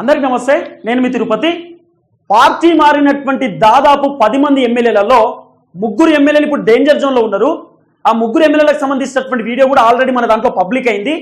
అందరికి నమస్తే నేను మీ తిరుపతి. పార్టీ మారినటువంటి దాదాపు పది మంది ఎమ్మెల్యేలలో ముగ్గురు ఎమ్మెల్యేలు ఇప్పుడు డేంజర్ జోన్లో ఉన్నారు. ఆ ముగ్గురు ఎమ్మెల్యేలకు సంబంధించినటువంటి వీడియో కూడా ఆల్రెడీ మన దాంట్లో పబ్లిక్ అయింది.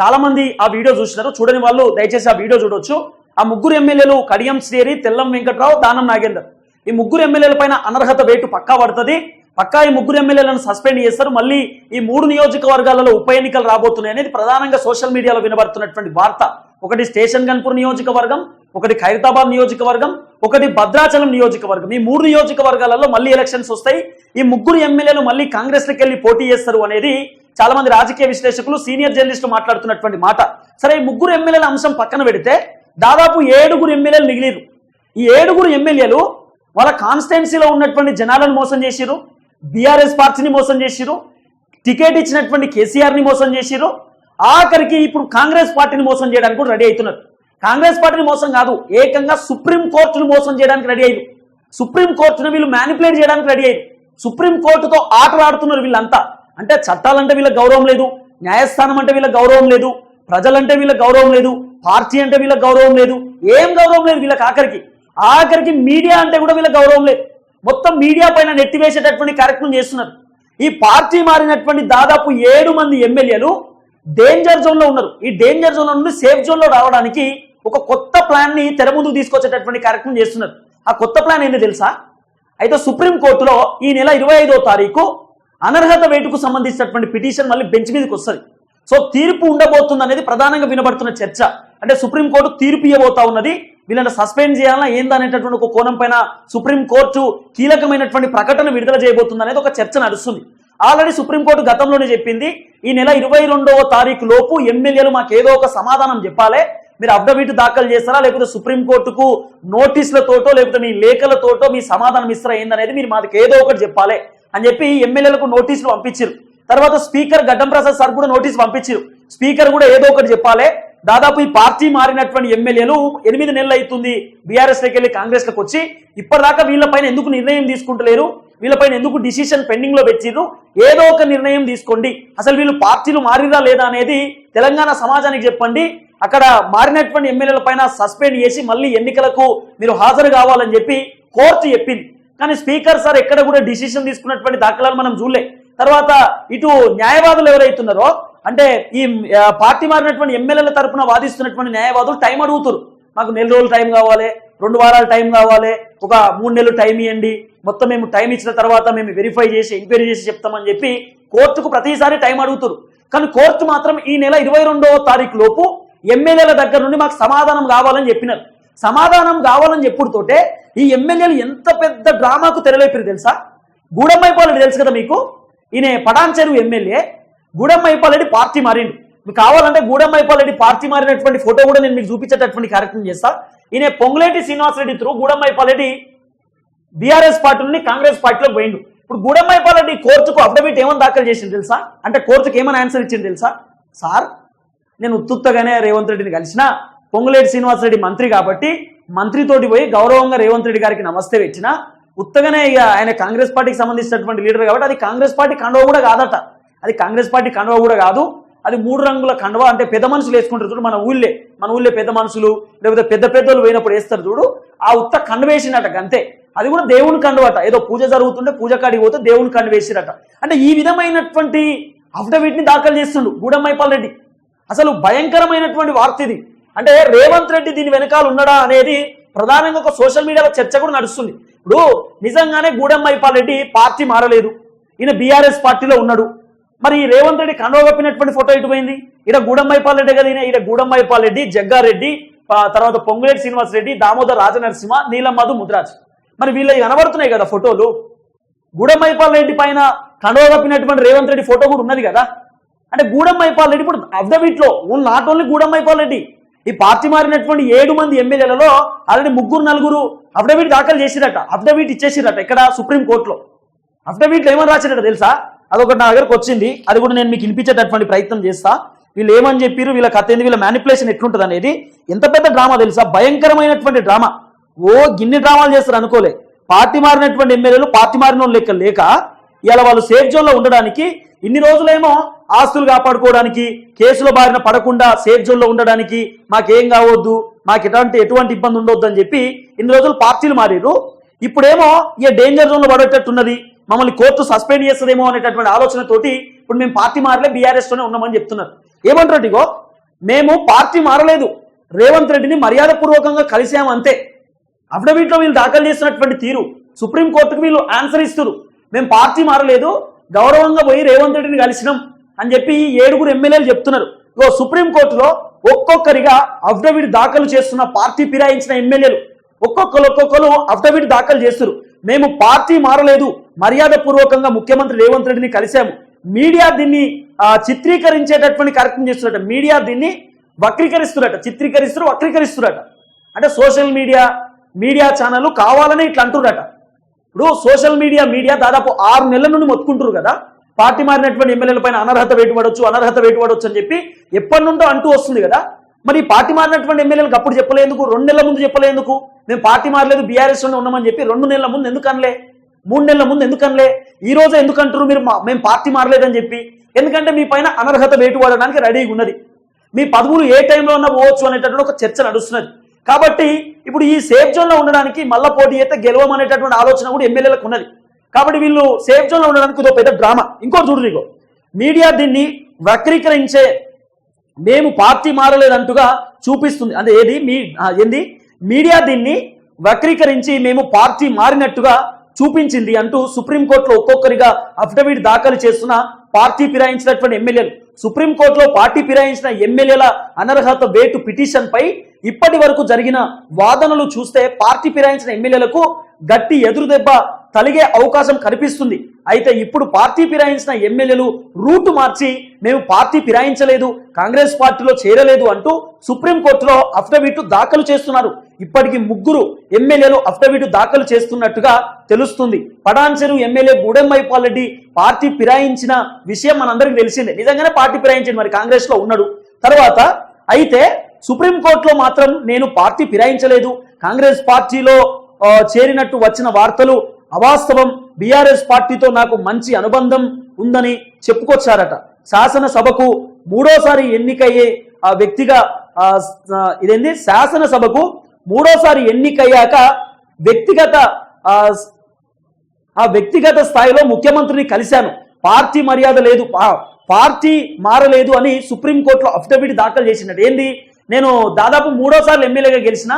చాలా మంది ఆ వీడియో చూసినారు. చూడని వాళ్ళు దయచేసి ఆ వీడియో చూడొచ్చు. ఆ ముగ్గురు ఎమ్మెల్యేలు కడియం శ్రీరి తెల్లం వెంకట్రావు దానం నాగేందర్. ఈ ముగ్గురు ఎమ్మెల్యేల పైన అనర్హత వేటు పక్కా పడుతుంది. పక్కా ఈ ముగ్గురు ఎమ్మెల్యేలను సస్పెండ్ చేస్తారు. మళ్ళీ ఈ మూడు నియోజకవర్గాలలో ఉప ఎన్నికలు రాబోతున్నాయి అనేది ప్రధానంగా సోషల్ మీడియాలో వినబడుతున్నటువంటి వార్త. ఒకటి స్టేషన్ గన్పూర్ నియోజకవర్గం ఒకటి ఖైరతాబాద్ నియోజకవర్గం ఒకటి భద్రాచలం నియోజకవర్గం. ఈ మూడు నియోజకవర్గాలలో మళ్ళీ ఎలక్షన్స్ వస్తాయి. ఈ ముగ్గురు ఎమ్మెల్యేలు మళ్ళీ కాంగ్రెస్కి వెళ్ళి పోటీ చేస్తారు అనేది చాలా మంది రాజకీయ విశ్లేషకులు సీనియర్ జర్నలిస్టులు మాట్లాడుతున్నటువంటి మాట. సరే ఈ ముగ్గురు ఎమ్మెల్యేల అంశం పక్కన పెడితే దాదాపు ఏడుగురు ఎమ్మెల్యేలు మిగిలిరు. ఈ ఏడుగురు ఎమ్మెల్యేలు వాళ్ళ కాన్స్టిట్యున్సీలో ఉన్నటువంటి జనాలను మోసం చేసిరు బీఆర్ఎస్ పార్టీని మోసం చేసిరు టికెట్ ఇచ్చినటువంటి కేసీఆర్ని మోసం చేసిరు ఆఖరికి ఇప్పుడు కాంగ్రెస్ పార్టీని మోసం చేయడానికి కూడా రెడీ అవుతున్నారు. కాంగ్రెస్ పార్టీని మోసం కాదు ఏకంగా సుప్రీం కోర్టును మోసం చేయడానికి రెడీ అయ్యారు. సుప్రీం కోర్టును వీళ్ళు మ్యానిపులేట్ చేయడానికి రెడీ అయ్యారు. సుప్రీం కోర్టుతో ఆటలు ఆడుతున్నారు వీళ్ళంతా. అంటే చట్టాలంటే వీళ్ళకి గౌరవం లేదు న్యాయస్థానం అంటే వీళ్ళకి గౌరవం లేదు ప్రజలంటే వీళ్ళకి గౌరవం లేదు పార్టీ అంటే వీళ్ళకి గౌరవం లేదు ఏం గౌరవం లేదు వీళ్ళకి ఆఖరికి. ఆఖరికి మీడియా అంటే కూడా వీళ్ళకి గౌరవం లేదు. మొత్తం మీడియా పైన నెట్టివేసేటటువంటి కార్యక్రమం చేస్తున్నారు. ఈ పార్టీ మారినటువంటి దాదాపు ఏడు మంది ఎమ్మెల్యేలు డేంజర్ జోన్లో ఉన్నారు. ఈ డేంజర్ జోన్ నుండి సేఫ్ జోన్లో రావడానికి ఒక కొత్త ప్లాన్ని తెర ముందుకు తీసుకొచ్చేటటువంటి కార్యక్రమం చేస్తున్నారు. ఆ కొత్త ప్లాన్ ఏంటి తెలుసా? అయితే సుప్రీంకోర్టులో ఈ నెల ఇరవై ఐదో తారీఖు అనర్హత వేటుకు సంబంధించినటువంటి పిటిషన్ మళ్ళీ బెంచ్ మీదకి వస్తుంది. సో తీర్పు ఉండబోతుంది అనేది ప్రధానంగా వినబడుతున్న చర్చ. అంటే సుప్రీంకోర్టు తీర్పు ఇవ్వబోతా ఉన్నది. వీళ్ళని సస్పెండ్ చేయాలా ఏందనేటటువంటి ఒక కోణం పైన సుప్రీంకోర్టు కీలకమైనటువంటి ప్రకటన విడుదల చేయబోతుంది అనేది ఒక చర్చ నడుస్తుంది. ఆల్రెడీ సుప్రీంకోర్టు గతంలోనే చెప్పింది ఈ నెల ఇరవై రెండవ తారీఖు లోపు ఎమ్మెల్యేలు మాకు ఏదో ఒక సమాధానం చెప్పాలి. మీరు అఫిడవిట్ దాఖలు చేస్తారా? లేకపోతే సుప్రీంకోర్టుకు నోటీసులతోటో లేకపోతే మీ లేఖలతోటో మీ సమాధానం ఇస్తారా ఏందనేది మీరు మాకు ఏదో ఒకటి చెప్పాలి అని చెప్పి ఎమ్మెల్యేలకు నోటీసులు పంపించారు తర్వాత స్పీకర్ గడ్డం ప్రసాద్ సార్ కూడా నోటీసు పంపించారు స్పీకర్ కూడా ఏదో ఒకటి చెప్పాలి. దాదాపు ఈ పార్టీ మారినటువంటి ఎమ్మెల్యేలు ఎనిమిది నెలలు అవుతుంది బీఆర్ఎస్లోకి వెళ్ళి కాంగ్రెస్లోకి వచ్చి ఇప్పటిదాకా వీళ్ళపైన ఎందుకు నిర్ణయం తీసుకుంటలేరు? వీళ్ళపైన ఎందుకు డిసిషన్ పెండింగ్లో పెట్టిర్రు? ఏదో ఒక నిర్ణయం తీసుకోండి. అసలు వీళ్ళు పార్టీలు మారిరా లేదా అనేది తెలంగాణ సమాజానికి చెప్పండి. అక్కడ మారినటువంటి ఎమ్మెల్యేల పైన సస్పెండ్ చేసి మళ్ళీ ఎన్నికలకు మీరు హాజరు కావాలని చెప్పి కోర్టు చెప్పింది. కానీ స్పీకర్ సార్ ఎక్కడ కూడా డిసిషన్ తీసుకున్నటువంటి దాఖలాలు మనం చూడలే. తర్వాత ఇటు న్యాయవాదులు ఎవరైతున్నారో అంటే ఈ పార్టీ మారినటువంటి ఎమ్మెల్యేల తరపున వాదిస్తున్నటువంటి న్యాయవాదులు టైం అడుగుతారు మాకు నెల రోజులు టైం కావాలి రెండు వారాలు టైం కావాలి ఒక మూడు నెలలు టైం ఇవ్వండి మొత్తం మేము టైం ఇచ్చిన తర్వాత మేము వెరిఫై చేసి ఎంక్వైరీ చేసి చెప్తామని చెప్పి కోర్టుకు ప్రతిసారి టైం అడుగుతారు. కానీ కోర్టు మాత్రం ఈ నెల ఇరవై రెండవ తారీఖు లోపు ఎమ్మెల్యేల దగ్గర నుండి మాకు సమాధానం కావాలని చెప్పినారు. సమాధానం కావాలని చెప్పుడుతోటే ఈ ఎమ్మెల్యేలు ఎంత పెద్ద డ్రామాకు తెరలేపారు తెలుసా? గూడమ్మైపాలెడ్డి తెలుసు కదా మీకు? ఈయన పటాన్ చెరువు ఎమ్మెల్యే గూడమ్మైపాలెడ్డి పార్టీ మారిండు. మీకు కావాలంటే గూడమ్మైపాలెడ్డి పార్టీ మారినటువంటి ఫోటో కూడా నేను మీకు చూపించేటటువంటి కార్యక్రమం చేస్తా. ఈయన Ponguleti Srinivasa Reddy through Gudem Mahipal Reddy BRS party నుండి కాంగ్రెస్ పార్టీలో పోయిండు. ఇప్పుడు గూడమ్మైపాలెడ్డి కోర్టుకు అఫిడవిట్ ఏమని దాఖలు చేసింది తెలుసా? అంటే కోర్టుకు ఏమని ఆన్సర్ ఇచ్చింది తెలుసా? సార్ నేను ఉత్తుత్తగానే రేవంత్ రెడ్డిని కలిసిన పొంగులేటి శ్రీనివాసరెడ్డి మంత్రి కాబట్టి మంత్రితోటి పోయి గౌరవంగా రేవంత్ రెడ్డి గారికి నమస్తే పెట్టిన ఉత్తగానే ఇక ఆయన కాంగ్రెస్ పార్టీకి సంబంధించినటువంటి లీడర్ కాబట్టి అది కాంగ్రెస్ పార్టీ కండవ కూడా కాదట. అది కాంగ్రెస్ పార్టీ కండవ కూడా కాదు. అది మూడు రంగుల కండువ అంటే పెద్ద మనుషులు వేసుకుంటారు చూడు మన ఊళ్ళే మన ఊళ్ళే పెద్ద మనుషులు లేకపోతే పెద్ద పెద్దలు పోయినప్పుడు వేస్తారు చూడు. ఆ ఉత్త కండు వేసినట అంతే అది కూడా దేవుని కండువట. ఏదో పూజ జరుగుతుంటే పూజ కాడికి పోతే దేవుని కండు వేసిరట. అంటే ఈ విధమైనటువంటి అఫిడవిట్ని దాఖలు చేస్తుండు గూడమ్మైపాల్ రెడ్డి. అసలు భయంకరమైనటువంటి వార్త ఇది. అంటే రేవంత్ రెడ్డి దీని వెనకాల ఉన్నాడా అనేది ప్రధానంగా ఒక సోషల్ మీడియాలో చర్చ కూడా నడుస్తుంది. ఇప్పుడు నిజంగానే గూడెంమైపాల్ రెడ్డి పార్టీ మారలేదు. ఈయన బీఆర్ఎస్ పార్టీలో ఉన్నాడు. మరి ఈ రేవంత్ రెడ్డి కండవ కప్పినటువంటి ఫోటో ఎటు పోయింది? ఈడ రెడ్డి కదా ఈయన. ఈడ గూడెంమైపాల్ రెడ్డి జగ్గారెడ్డి తర్వాత పొంగులేటి శ్రీనివాస్ రెడ్డి దామోదర్ రాజనరసింహ నీలమ్మధు ముద్రాజ్. మరి వీళ్ళవి కనబడుతున్నాయి కదా ఫోటోలు. గూడెంమైపాల్ రెడ్డి పైన కండవ కప్పినటువంటి రేవంత్ రెడ్డి ఫోటో కూడా ఉన్నది కదా? అంటే గూడమ్మైపాల్ రెడ్డి ఇప్పుడు affidavit own not only Gudem Mahipal Reddy. ఈ పార్టీ మారినటువంటి ఏడు మంది ఎమ్మెల్యేలలో ఆల్రెడీ ముగ్గురు నలుగురు అఫిడవిట్ దాఖలు చేసిరట అఫిడవిట్ ఇచ్చేసిరట ఇక్కడ సుప్రీం కోర్టులో. అఫిడవిట్లో ఏమని రాసిరట తెలుసా? అదొకటి నా దగ్గరకు వచ్చింది. అది కూడా నేను మీకు వినిపించేటటువంటి ప్రయత్నం చేస్తా. వీళ్ళు ఏమని చెప్పారు వీళ్ళ కథ ఏంది? వీళ్ళ మ్యానిపులేషన్ ఎట్లుంటుంది అనేది. ఎంత పెద్ద డ్రామా తెలుసా? భయంకరమైనటువంటి డ్రామా. ఓ గిన్ని డ్రామాలు చేస్తారు అనుకోలే. పార్టీ మారినటువంటి ఎమ్మెల్యేలు పార్టీ మారిన లెక్క లేక ఇలా వాళ్ళు సేఫ్ జోన్లో ఉండడానికి ఇన్ని రోజులేమో ఆస్తులు కాపాడుకోవడానికి కేసుల బారిన పడకుండా సేఫ్ జోన్లో ఉండడానికి మాకేం కావద్దు మాకు ఎటువంటి ఎటువంటి ఇబ్బంది ఉండొద్దు అని చెప్పి ఇన్ని రోజులు పార్టీలు మారారు ఇప్పుడేమో ఇక డేంజర్ జోన్లో పడేటట్టున్నది. మమ్మల్ని కోర్టు సస్పెండ్ చేస్తుందేమో అనేటటువంటి ఆలోచనతోటి ఇప్పుడు మేము పార్టీ మారలే బీఆర్ఎస్తోనే ఉన్నామని చెప్తున్నారు. ఏమంటారు ఇగో మేము పార్టీ మారలేదు. రేవంత్ రెడ్డిని మర్యాదపూర్వకంగా కలిసాము అంతే. అఫిడవిట్లో వీళ్ళు దాఖలు చేసినటువంటి తీరు. సుప్రీంకోర్టుకు వీళ్ళు ఆన్సర్ ఇస్తారు. మేము పార్టీ మారలేదు గౌరవంగా పోయి రేవంత్ రెడ్డిని కలిసినాం అని చెప్పి ఈ ఏడుగురు ఎమ్మెల్యేలు చెప్తున్నారు. ఇగో సుప్రీంకోర్టులో ఒక్కొక్కరిగా అఫిడవిట్ దాఖలు చేస్తున్న పార్టీ ఫిరాయించిన ఎమ్మెల్యేలు ఒక్కొక్కరు ఒక్కొక్కరు అఫిడవిట్ దాఖలు చేస్తారు. మేము పార్టీ మారలేదు. మర్యాదపూర్వకంగా ముఖ్యమంత్రి రేవంత్ రెడ్డిని కలిశాము. మీడియా దీన్ని ఆ, చిత్రీకరించేటటువంటి కార్యక్రమం చేస్తున్నట. మీడియా దీన్ని వక్రీకరిస్తున్నట. చిత్రీకరిస్తారు వక్రీకరిస్తున్నట. అంటే సోషల్ మీడియా మీడియా ఛానల్ కావాలని ఇట్లా అంటున్నట. ఇప్పుడు సోషల్ మీడియా మీడియా దాదాపు ఆరు నెలల నుండి మొత్తుకుంటారు కదా. పార్టీ మారినటువంటి ఎమ్మెల్యేల పైన అనర్హత వేటుపడవచ్చు అనర్హత వేటుపడవచ్చు అని చెప్పి ఎప్పటి నుండో అంటూ వస్తుంది కదా. మరి ఈ పార్టీ మారినటువంటి ఎమ్మెల్యేలకు అప్పుడు చెప్పలేందుకు రెండు నెలల ముందు చెప్పలేందుకు? మేము పార్టీ మారలేదు బీఆర్ఎస్లోనే ఉన్నామని చెప్పి రెండు నెలల ముందు ఎందుకు అనలే? మూడు నెలల ముందు ఎందుకు అనలే? ఈ రోజు ఎందుకు అంటారు మీరు మా- మేము పార్టీ మారలేదని చెప్పి? ఎందుకంటే మీ పైన అనర్హత వేటుపడడానికి రెడీగా ఉన్నది. మీ పదవులు ఏ టైంలో ఉన్నా పోవచ్చు అనేటటువంటి ఒక చర్చ నడుస్తున్నది. కాబట్టి ఇప్పుడు ఈ సేఫ్ జోన్లో ఉండడానికి మళ్ళా పోటీ అయితే గెలవమనేటటువంటి ఆలోచన కూడా ఎమ్మెల్యేలకు ఉన్నది. కాబట్టి వీళ్ళు సేఫ్ జోన్లో ఉండడానికి ఇదో పెద్ద డ్రామా. ఇంకోటి చూడు మీడియా దీన్ని వక్రీకరించే మేము పార్టీ మారలేదంటుగా చూపిస్తుంది. అంటే ఏది? మీ ఏంది? మీడియా దీన్ని వక్రీకరించి మేము పార్టీ మారినట్టుగా చూపించింది అంటూ సుప్రీంకోర్టులో ఒక్కొక్కరిగా అఫిడవిట్ దాఖలు చేస్తున్న పార్టీ ఫిరాయించినటువంటి ఎమ్మెల్యేలు. సుప్రీంకోర్టులో పార్టీ ఫిరాయించిన ఎమ్మెల్యేల అనర్హత వేటు పిటిషన్పై ఇప్పటి వరకు జరిగిన వాదనలు చూస్తే పార్టీ ఫిరాయించిన ఎమ్మెల్యేలకు గట్టి ఎదురుదెబ్బ తలిగే అవకాశం కనిపిస్తుంది. అయితే ఇప్పుడు పార్టీ ఫిరాయించిన ఎమ్మెల్యేలు రూటు మార్చి మేము పార్టీ ఫిరాయించలేదు కాంగ్రెస్ పార్టీలో చేరలేదు అంటూ సుప్రీంకోర్టులో అఫిడవిట్ దాఖలు చేస్తున్నారు. ఇప్పటికి ముగ్గురు ఎమ్మెల్యేలు అఫిడవిట్ దాఖలు చేస్తున్నట్టుగా తెలుస్తుంది. పడాన్చెరు ఎమ్మెల్యే గూడెంబైపాల్ రెడ్డి పార్టీ ఫిరాయించిన విషయం మనందరికీ తెలిసిందే. నిజంగానే పార్టీ ఫిరాయించండి మరి కాంగ్రెస్లో ఉన్నాడు. తర్వాత అయితే సుప్రీంకోర్టులో మాత్రం నేను పార్టీ ఫిరాయించలేదు కాంగ్రెస్ పార్టీలో చేరినట్టు వచ్చిన వార్తలు అవాస్తవం బీఆర్ఎస్ పార్టీతో నాకు మంచి అనుబంధం ఉందని చెప్పుకొచ్చారట. శాసనసభకు మూడోసారి ఎన్నికయ్యే ఆ వ్యక్తిగా ఇదేంది? శాసనసభకు మూడోసారి ఎన్నికయ్యాక వ్యక్తిగత ఆ, వ్యక్తిగత స్థాయిలో ముఖ్యమంత్రిని కలిశాను. పార్టీ మర్యాద లేదు పార్టీ మారలేదు అని సుప్రీంకోర్టులో అఫిడవిట్ దాఖలు చేసినట్టు ఏంది? నేను దాదాపు మూడోసార్లు ఎమ్మెల్యేగా గెలిచిన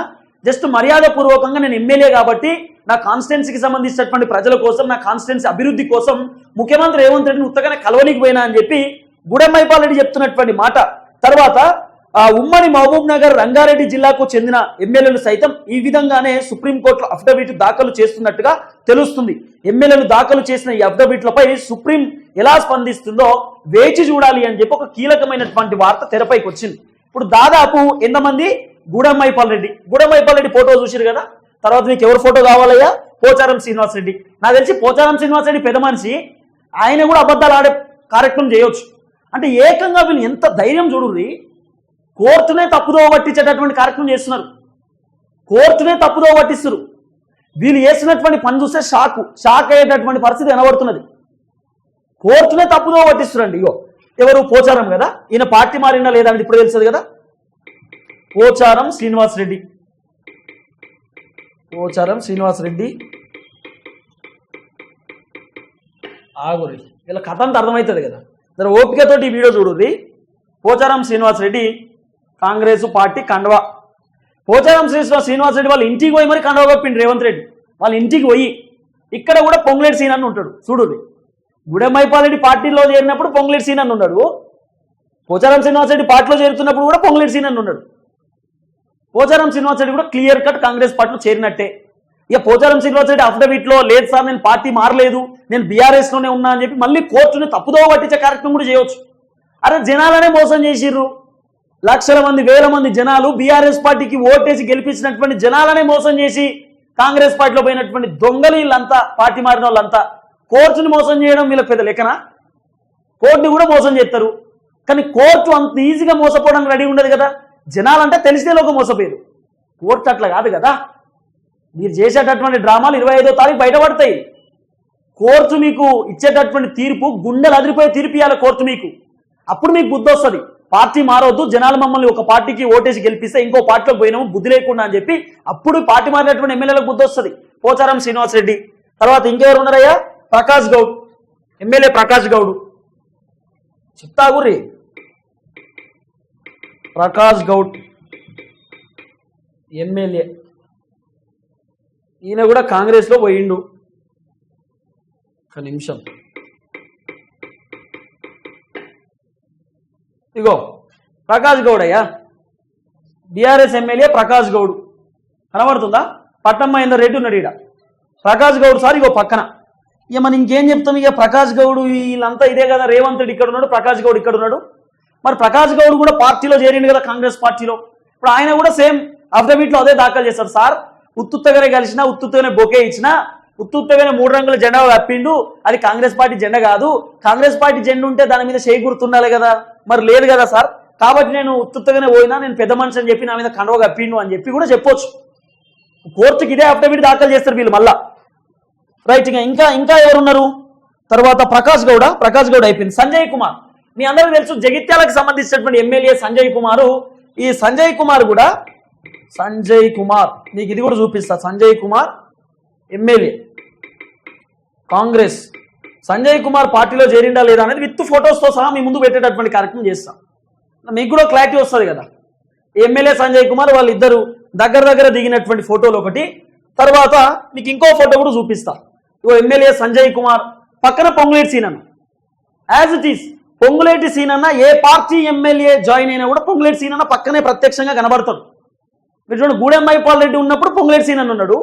జస్ట్ మర్యాద పూర్వకంగా నేను ఎమ్మెల్యే కాబట్టి నా కాన్స్టిట్యున్సీకి సంబంధించినటువంటి ప్రజల కోసం నా కాన్స్టిట్యున్సీ అభివృద్ధి కోసం ముఖ్యమంత్రి రేవంత్ రెడ్డిని ఉత్తగానే కలవనికి పోయినా అని చెప్పి గుడెమ్మైపాల్ రెడ్డి చెప్తున్నటువంటి మాట. తర్వాత ఆ ఉమ్మడి మహబూబ్ నగర్ రంగారెడ్డి జిల్లాకు చెందిన ఎమ్మెల్యేలు సైతం ఈ విధంగానే సుప్రీంకోర్టులో అఫిడవిట్ దాఖలు చేస్తున్నట్టుగా తెలుస్తుంది. ఎమ్మెల్యేలు దాఖలు చేసిన ఈ అఫిడవిట్లపై సుప్రీం ఎలా స్పందిస్తుందో వేచి చూడాలి అని చెప్పి ఒక కీలకమైనటువంటి వార్త తెరపైకి వచ్చింది. ఇప్పుడు దాదాపు ఎంతమంది? గూడెమ్మైపాల్ రెడ్డి. గూడెమ్మైపాల్ రెడ్డి ఫోటో చూసిరు కదా? తర్వాత మీకు ఎవరు ఫోటో కావాలయ్యా? పోచారం శ్రీనివాస్ రెడ్డి. నాకు తెలిసి పోచారం శ్రీనివాస్ రెడ్డి పెద్ద మనిషి. ఆయన కూడా అబద్ధాలు ఆడే కార్యక్రమం చేయొచ్చు. అంటే ఏకంగా వీళ్ళు ఎంత ధైర్యం చూడుర్రి? కోర్టునే తప్పుదో పట్టించేటటువంటి కార్యక్రమం చేస్తున్నారు. కోర్టునే తప్పుదో పట్టిస్తున్నారు. వీళ్ళు చేసినటువంటి పని చూస్తే షాక్ షాక్ అయ్యేటటువంటి పరిస్థితి కనబడుతున్నది. కోర్టునే తప్పుదో పట్టిస్తున్నారండి ఇగో ఎవరు? పోచారం కదా? ఈయన పార్టీ మారినా లేదా ఇప్పుడు తెలుస్తుంది కదా? పోచారం శ్రీనివాస్ రెడ్డి. పోచారం శ్రీనివాస్ రెడ్డి. ఆగురి. ఇలా కథ అంతా అర్థమవుతుంది కదా. జర ఓపికతోటి ఈ వీడియో చూడుది పోచారం శ్రీనివాస్ రెడ్డి కాంగ్రెస్ పార్టీ కండవా. పోచారం శ్రీనివాస శ్రీనివాసరెడ్డి వాళ్ళ ఇంటికి పోయి మరి కండవా కప్పిండు రేవంత్ రెడ్డి. వాళ్ళ ఇంటికి పోయి ఇక్కడ కూడా పొంగులేటి సీన్ అని ఉంటాడు. చూడుది గుడెమైపాలరెడ్డి పార్టీలో చేరినప్పుడు పొంగులేటి సీన్ అని ఉన్నాడు. పోచారం శ్రీనివాసరెడ్డి పార్టీలో చేరుతున్నప్పుడు కూడా పొంగులేటి సీన్ అని ఉన్నాడు. పోచారం శ్రీనివాస్ రెడ్డి కూడా క్లియర్ కట్ కాంగ్రెస్ పార్టీలో చేరినట్టే. ఇక పోచారం శ్రీనివాస్ రెడ్డి అఫిడవిట్లో లేదు సార్ నేను పార్టీ మారలేదు నేను బీఆర్ఎస్లోనే ఉన్నా అని చెప్పి మళ్ళీ కోర్టుని తప్పుదో పట్టించే కార్యక్రమం కూడా చేయొచ్చు. అరే జనాలనే మోసం చేసిర్రు. లక్షల మంది వేల మంది జనాలు బీఆర్ఎస్ పార్టీకి ఓటేసి గెలిపించినటువంటి జనాలనే మోసం చేసి కాంగ్రెస్ పార్టీలో పోయినటువంటి దొంగలు వీళ్ళంతా పార్టీ మారిన వాళ్ళంతా కోర్టుని మోసం చేయడం వీళ్ళకి పెద్ద లెక్కన? కోర్టుని కూడా మోసం చేస్తారు. కానీ కోర్టు అంత ఈజీగా మోసపోవడానికి రెడీ ఉండదు కదా. జనాలంటే తెలిసే లోకం మోసపోయారు కోర్టు అట్లా కాదు కదా. మీరు చేసేటటువంటి డ్రామాలు ఇరవై ఐదో తారీఖు బయటపడతాయి. కోర్టు మీకు ఇచ్చేటటువంటి తీర్పు గుండెలు అదిరిపోయే తీర్పు ఇవ్వాలి కోర్టు మీకు. అప్పుడు మీకు బుద్ధి వస్తుంది. పార్టీ మారవద్దు జనాలు మమ్మల్ని ఒక పార్టీకి ఓటేసి గెలిపిస్తే ఇంకో పార్టీలోకి పోయినాము బుద్ధి లేకుండా అని చెప్పి అప్పుడు పార్టీ మారినటువంటి ఎమ్మెల్యేలకు బుద్ధి వస్తుంది. పోచారం శ్రీనివాస్ రెడ్డి. తర్వాత ఇంకెవరు ఉన్నారయ్యా? ప్రకాష్ గౌడ్. ఎమ్మెల్యే ప్రకాష్ గౌడ్. చెప్తా గురి ప్రకాష్ గౌడ్. ఎమ్మెల్యే. ఈయన కూడా కాంగ్రెస్లో పోయిండు. ఒక నిమిషం. ఇగో ప్రకాష్ గౌడ్ అయ్యా. BRS MLA Prakash Goud. కనబడుతుందా? పట్నం మహేందర్ రెడ్డి ఉన్నాడు ఈడ. ప్రకాష్ గౌడ్ సార్ ఇగో పక్కన. ఇక మనం ఇంకేం చెప్తాం? ఇక ప్రకాష్ గౌడ్ వీళ్ళంతా ఇదే కదా రేవంత్ రెడ్డి ఇక్కడ ఉన్నాడు ప్రకాష్ గౌడ్ ఇక్కడ ఉన్నాడు. మరి ప్రకాష్ గౌడ్ కూడా పార్టీలో చేరిండు కదా కాంగ్రెస్ పార్టీలో. ఇప్పుడు ఆయన కూడా సేమ్ అఫిడవిట్లో అదే దాఖలు చేశారు సార్ ఉత్తుత్తగానే కలిసిన ఉత్తుత్తగానే బొకే ఇచ్చిన ఉత్తుత్తగానే మూడు రంగుల జెండా కప్పిండు అది కాంగ్రెస్ పార్టీ జెండా కాదు కాంగ్రెస్ పార్టీ జెండా ఉంటే దాని మీద చేయి గుర్తుండాలి కదా మరి లేదు కదా సార్? కాబట్టి నేను ఉత్తుత్తగానే పోయినా నేను పెద్ద మనిషి అని చెప్పి నా మీద కండవ కప్పిండు అని చెప్పి కూడా చెప్పొచ్చు. కోర్టుకి ఇదే అఫిడవిట్ దాఖలు చేస్తారు వీళ్ళు మళ్ళా. రైట్ ఇంకా ఇంకా ఇంకా ఎవరున్నారు? తర్వాత ప్రకాష్ గౌడ ప్రకాష్ గౌడ్ అయిపోయింది. సంజయ్ కుమార్. మీ అందరికీ తెలుసు జగిత్యాలకు సంబంధించినటువంటి ఎమ్మెల్యే సంజయ్ కుమారు. ఈ సంజయ్ కుమార్ కూడా సంజయ్ కుమార్. మీకు ఇది కూడా చూపిస్తా. సంజయ్ కుమార్ ఎమ్మెల్యే. కాంగ్రెస్. సంజయ్ కుమార్ పార్టీలో చేరిండా లేదా అనేది విత్ ఫొటోస్తో సహా మీ ముందు పెట్టేటటువంటి కార్యక్రమం చేస్తాం. మీకు కూడా క్లారిటీ వస్తుంది కదా. ఎమ్మెల్యే సంజయ్ కుమార్ వాళ్ళిద్దరు దగ్గర దగ్గర దిగినటువంటి ఫోటోలు ఒకటి. తర్వాత మీకు ఇంకో ఫోటో కూడా చూపిస్తా. ఇగో ఎమ్మెల్యే సంజయ్ కుమార్ పక్కన పొంగులేటి సీనన్న as it is Ponguleti Seenanna ఏ పార్టీ ఎమ్మెల్యే జాయిన్ అయినా కూడా పొంగులేటి సీనన్న పక్కనే ప్రత్యక్షంగా కనబడతాడు. మీరు చూడండి గూడెం రెడ్డి ఉన్నప్పుడు పొంగులేటి సీనన్న ఉన్నాడు.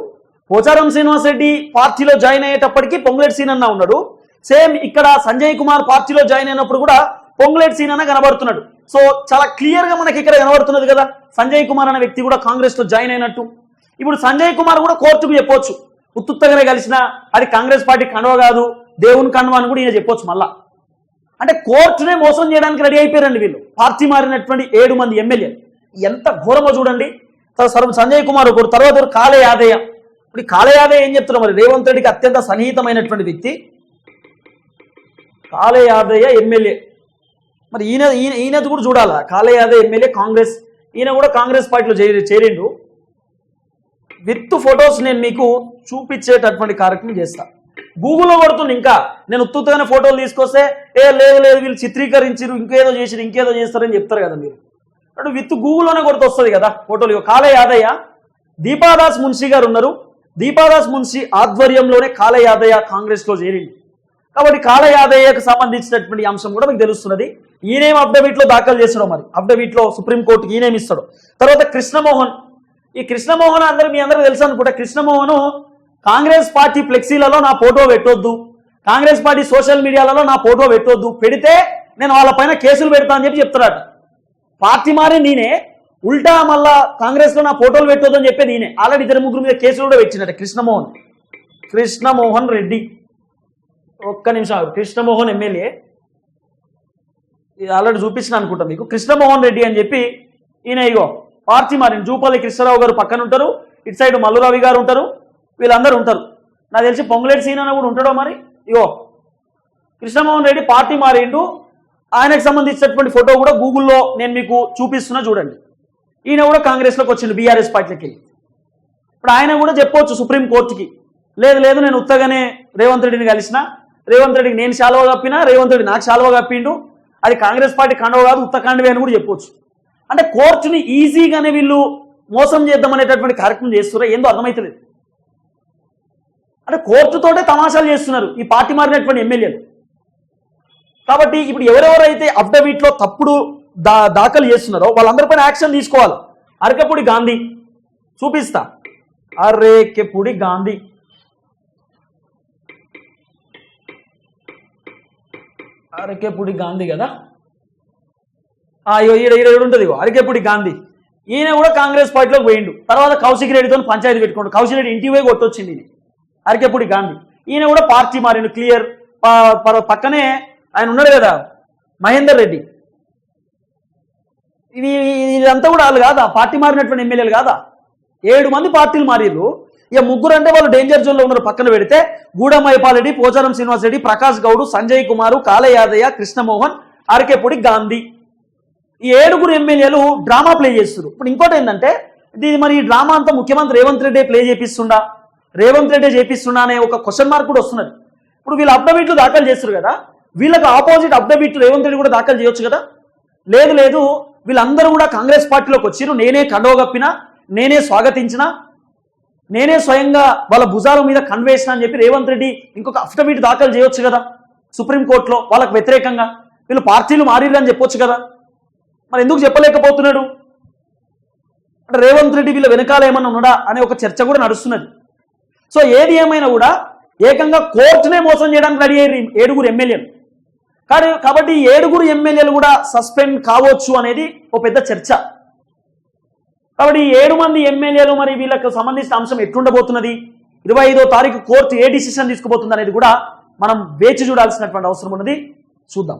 పోచారం శ్రీనివాస్ రెడ్డి పార్టీలో జాయిన్ అయ్యేటప్పటికి పొంగులేటి సీనన్న ఉన్నాడు. సేమ్ ఇక్కడ సంజయ్ కుమార్ పార్టీలో జాయిన్ అయినప్పుడు కూడా పొంగులేటి సీనన్న కనబడుతున్నాడు. సో చాలా క్లియర్గా మనకి ఇక్కడ కనబడుతున్నది కదా సంజయ్ కుమార్ అనే వ్యక్తి కూడా కాంగ్రెస్లో జాయిన్ అయినట్టు. ఇప్పుడు సంజయ్ కుమార్ కూడా కోర్టుకు చెప్పొచ్చు. ఉత్తుత్తగానే కలిసిన అది కాంగ్రెస్ పార్టీ కండవ కాదు దేవుని కండవ అని కూడా ఈయన చెప్పొచ్చు మళ్ళా. అంటే కోర్టునే మోసం చేయడానికి రెడీ అయిపోయారండి వీళ్ళు. పార్టీ మారినటువంటి ఏడు మంది ఎమ్మెల్యే. ఎంత ఘోరమో చూడండి. తర్వాత సర్వం సంజయ్ కుమార్ ఒకరు తర్వాత ఒకరు కాళే యాదయ్య. ఇప్పుడు ఈ కాళే యాదయ్య ఏం చెప్తున్నారు మరి? రేవంత్ రెడ్డికి అత్యంత సన్నిహితమైనటువంటి వ్యక్తి. కాళే యాదయ్య ఎమ్మెల్యే. మరి ఈయన ఈయన ఈయనది కూడా చూడాలా? కాళే యాదయ్య ఎమ్మెల్యే కాంగ్రెస్. ఈయన కూడా కాంగ్రెస్ పార్టీలో చేరి చేరిండు. విత్ ఫొటోస్ నేను మీకు చూపించేటటువంటి కార్యక్రమం చేస్తాను గూగుల్లో కొడుతుంది ఇంకా. నేను ఉత్తుతగానే ఫోటోలు తీసుకొస్తే ఏ లేదు లేదు వీళ్ళు చిత్రీకరించారు ఇంకేదో చేసిరు ఇంకేదో చేస్తారని చెప్తారు కదా మీరు. అంటే విత్ గూగుల్లోనే కొడుతూ వస్తుంది కదా ఫోటోలు. కాలే యాదయ్య దీపాదాస్ మున్షి గారు ఉన్నారు. దీపాదాస్ మున్షి ఆధ్వర్యంలోనే కాల యాదయ్య కాంగ్రెస్లో చేరింది కాబట్టి కాల యాదయ్యకు సంబంధించినటువంటి అంశం కూడా మీకు తెలుస్తున్నది. ఈయనేం అఫ్డవిట్లో దాఖలు చేసాడో మరి? అఫ్డవిట్లో సుప్రీంకోర్టుకి ఈయనేమి ఇస్తాడు? తర్వాత కృష్ణమోహన్. ఈ కృష్ణమోహన్ అందరూ మీ అందరూ తెలుసు అనుకుంటా. కృష్ణమోహన్ కాంగ్రెస్ పార్టీ ఫ్లెక్సీలలో నా ఫోటో పెట్టొద్దు. కాంగ్రెస్ పార్టీ సోషల్ మీడియాలలో నా ఫోటో పెట్టొద్దు. పెడితే నేను వాళ్ళ పైన కేసులు పెడతా అని చెప్పి చెప్తున్నాడు. పార్టీ మారి నేనే ఉల్టా మళ్ళా కాంగ్రెస్లో నా ఫోటోలు పెట్టొద్దు అని చెప్పి నేనే. ఆల్రెడీ ఇద్దరు ముగ్గురు మీద కేసులు కూడా పెట్టినట కృష్ణమోహన్. కృష్ణమోహన్ రెడ్డి. ఒక్క నిమిషం కృష్ణమోహన్ ఎమ్మెల్యే. ఇది ఆల్రెడీ చూపించిన అనుకుంటా మీకు. కృష్ణమోహన్ రెడ్డి అని చెప్పి ఈయన ఇగో పార్టీ మారిన జూపల్లి కృష్ణరావు గారు పక్కన ఉంటారు. ఇటు సైడ్ మల్లురావి గారు ఉంటారు. వీళ్ళందరూ ఉంటారు. నాకు తెలిసి పొంగులేటి సీనన్న కూడా ఉంటాడో మరి? ఇగో కృష్ణమోహన్ రెడ్డి పార్టీ మారిండు. ఆయనకు సంబంధించినటువంటి ఫోటో కూడా గూగుల్లో నేను మీకు చూపిస్తున్నా చూడండి. ఈయన కూడా కాంగ్రెస్లోకి వచ్చిండు బీఆర్ఎస్ పార్టీకి వెళ్ళి ఇప్పుడు ఆయన కూడా చెప్పవచ్చు సుప్రీం కోర్టుకి. లేదు లేదు నేను ఉత్తగానే రేవంత్ రెడ్డిని కలిసిన. రేవంత్ రెడ్డికి నేను శాలువ కప్పినా రేవంత్ రెడ్డి నాకు శాలువ కప్పిండు. అది కాంగ్రెస్ పార్టీ కండవ కాదు ఉత్తకాండవే అని కూడా చెప్పొచ్చు. అంటే కోర్టుని ఈజీగానే వీళ్ళు మోసం చేద్దామనేటటువంటి కార్యక్రమం చేస్తున్నారా ఏందో అర్థమవుతలేదు అంటే కోర్టుతోటే తమాషాలు చేస్తున్నారు ఈ పార్టీ మారినటువంటి ఎమ్మెల్యేలు. కాబట్టి ఇప్పుడు ఎవరెవరైతే అఫిడవిట్లో తప్పుడు దా దాఖలు చేస్తున్నారో వాళ్ళందరిపైన యాక్షన్ తీసుకోవాలి. అరకపుడి గాంధీ చూపిస్తా. అరేకెపుడి గాంధీ. అరకేపుడి గాంధీ కదా? ఆ, ఈడ ఈడ ఈడ ఉంటుంది ఇగో అరకేపుడి గాంధీ. ఈయన కూడా కాంగ్రెస్ పార్టీలోకి పోయిండు. తర్వాత కౌశిక్ రెడ్డితో పంచాయతీ పెట్టుకోండు కౌశిక్ రెడ్డి ఇంటికి పోయి కొట్టొచ్చింది ఈయన. అరకేపూడి గాంధీ. ఈయన కూడా పార్టీ మారిండు క్లియర్. పక్కనే ఆయన ఉన్నాడు కదా మహేందర్ రెడ్డి. ఇది ఇదంతా కూడా వాళ్ళు కాదా? పార్టీ మారినటువంటి ఎమ్మెల్యేలు కాదా? ఏడు మంది పార్టీలు మారిర్రు. ఇక ముగ్గురు అంటే వాళ్ళు డేంజర్ జోన్లో ఉన్నారు పక్కన పెడితే గూడెం పోచారం శ్రీనివాస్ రెడ్డి ప్రకాష్ గౌడ్ సంజయ్ కుమార్ కాలయాదయ్య కృష్ణమోహన్ ఆర్కేపూడి గాంధీ. ఈ ఏడుగురు ఎమ్మెల్యేలు డ్రామా ప్లే చేస్తున్నారు ఇప్పుడు ఇంకోటి ఏంటంటే ఇది మరి ఈ డ్రామా అంతా ముఖ్యమంత్రి రేవంత్ రెడ్డి ప్లే చేపిస్తుండా? రేవంత్ రెడ్డి చేపిస్తున్నా అనే ఒక క్వశ్చన్ మార్క్ కూడా వస్తున్నది. ఇప్పుడు వీళ్ళు అప్డబిట్లు దాఖలు చేస్తారు కదా వీళ్ళకి ఆపోజిట్ అప్డబిట్లు రేవంత్ రెడ్డి కూడా దాఖలు చేయొచ్చు కదా? లేదు లేదు వీళ్ళందరూ కూడా కాంగ్రెస్ పార్టీలోకి వచ్చిరు నేనే కండవగప్పినా నేనే స్వాగతించిన నేనే స్వయంగా వాళ్ళ భుజాల మీద కన్వేసిన అని చెప్పి రేవంత్ రెడ్డి ఇంకొక అఫిడవిట్ దాఖలు చేయొచ్చు కదా? సుప్రీంకోర్టులో వాళ్ళకు వ్యతిరేకంగా? వీళ్ళు పార్టీలు మారిరు అని చెప్పొచ్చు కదా? మరి ఎందుకు చెప్పలేకపోతున్నాడు? అంటే రేవంత్ రెడ్డి వీళ్ళ వెనకాల ఏమన్నా ఉన్నాడా అనే ఒక చర్చ కూడా నడుస్తున్నది. సో ఏది ఏమైనా కూడా ఏకంగా కోర్టునే మోసం చేయడానికి రెడీ అయ్యారు ఏడుగురు ఎమ్మెల్యేలు. కానీ కాబట్టి ఏడుగురు ఎమ్మెల్యేలు కూడా సస్పెండ్ కావచ్చు అనేది ఒక పెద్ద చర్చ. కాబట్టి ఏడు మంది ఎమ్మెల్యేలు మరి వీళ్ళకు సంబంధించిన అంశం ఎట్లుండబోతున్నది? ఇరవై ఐదో తారీఖు కోర్టు ఏ డిసిషన్ తీసుకుపోతుంది అనేది కూడా మనం వేచి చూడాల్సినటువంటి అవసరం ఉన్నది. చూద్దాం.